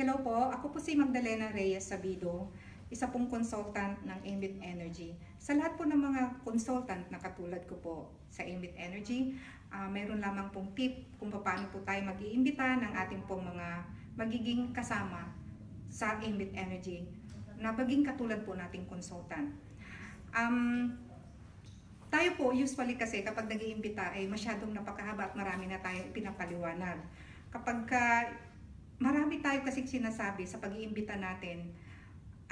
Hello po, ako po si Magdalena Reyes Sabido, isa pong consultant ng Ambit Energy. Sa lahat po ng mga consultant na katulad ko po sa Ambit Energy, ah, mayroon lamang pong tip kung paano po tayo mag-iimbita ng ating pong mga magiging kasama sa Ambit Energy na maging katulad po nating consultant. Um, tayo po, usually kasi kapag nag iimbita ay masyadong napakahaba at marami na tayong pinapaliwanag. Kapag ka, marami tayo kasi sinasabi sa pag-iimbita natin,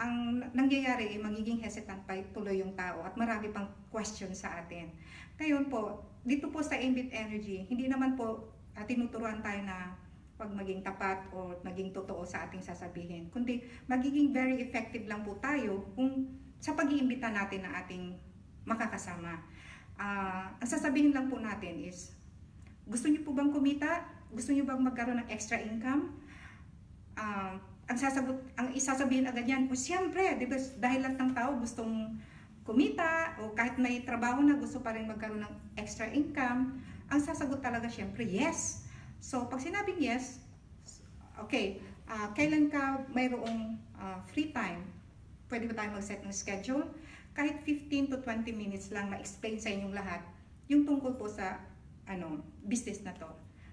ang nangyayari ay magiging hesitant pa tuloy yung tao at marami pang question sa atin. Ngayon po, dito po sa Ambit Energy, hindi naman po ah, tinuturuan tayo na pag maging tapat o maging totoo sa ating sasabihin. Kundi magiging very effective lang po tayo kung sa pag-iimbita natin ng ating makakasama. Ah, ang sasabihin lang po natin is, gusto niyo po bang kumita? Gusto niyo bang magkaroon ng extra income? Ah, ang sasagot, ang isasabihin agad yan, o siyempre, di ba, dahil lahat ng tao gustong kumita o kahit may trabaho na gusto pa rin magkaroon ng extra income, ang sasagot talaga siyempre, yes. So, pag sinabing yes, okay, ah, kailan ka mayroong ah, free time? Pwede ba tayo mag-set ng schedule? Kahit 15 to 20 minutes lang ma-explain sa inyong lahat yung tungkol po sa ano, business na to.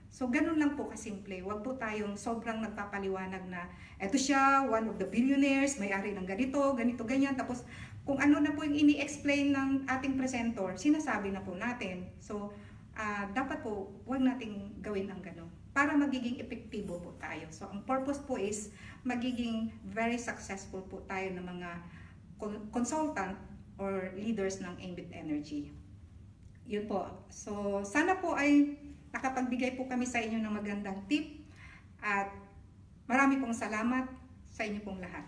So, ganun lang po kasimple. Huwag po tayong sobrang nagpapaliwanag na eto siya, one of the billionaires, may-ari ng ganito, ganito, ganyan. Tapos, kung ano na po yung ini-explain ng ating presenter, sinasabi na po natin. So, ah, dapat po, huwag nating gawin ang gano'n para magiging epektibo po tayo. So, ang purpose po is magiging very successful po tayo ng mga con- consultant or leaders ng Ambit Energy. Yun po. So, sana po ay nakapagbigay po kami sa inyo ng magandang tip at marami pong salamat sa inyo pong lahat.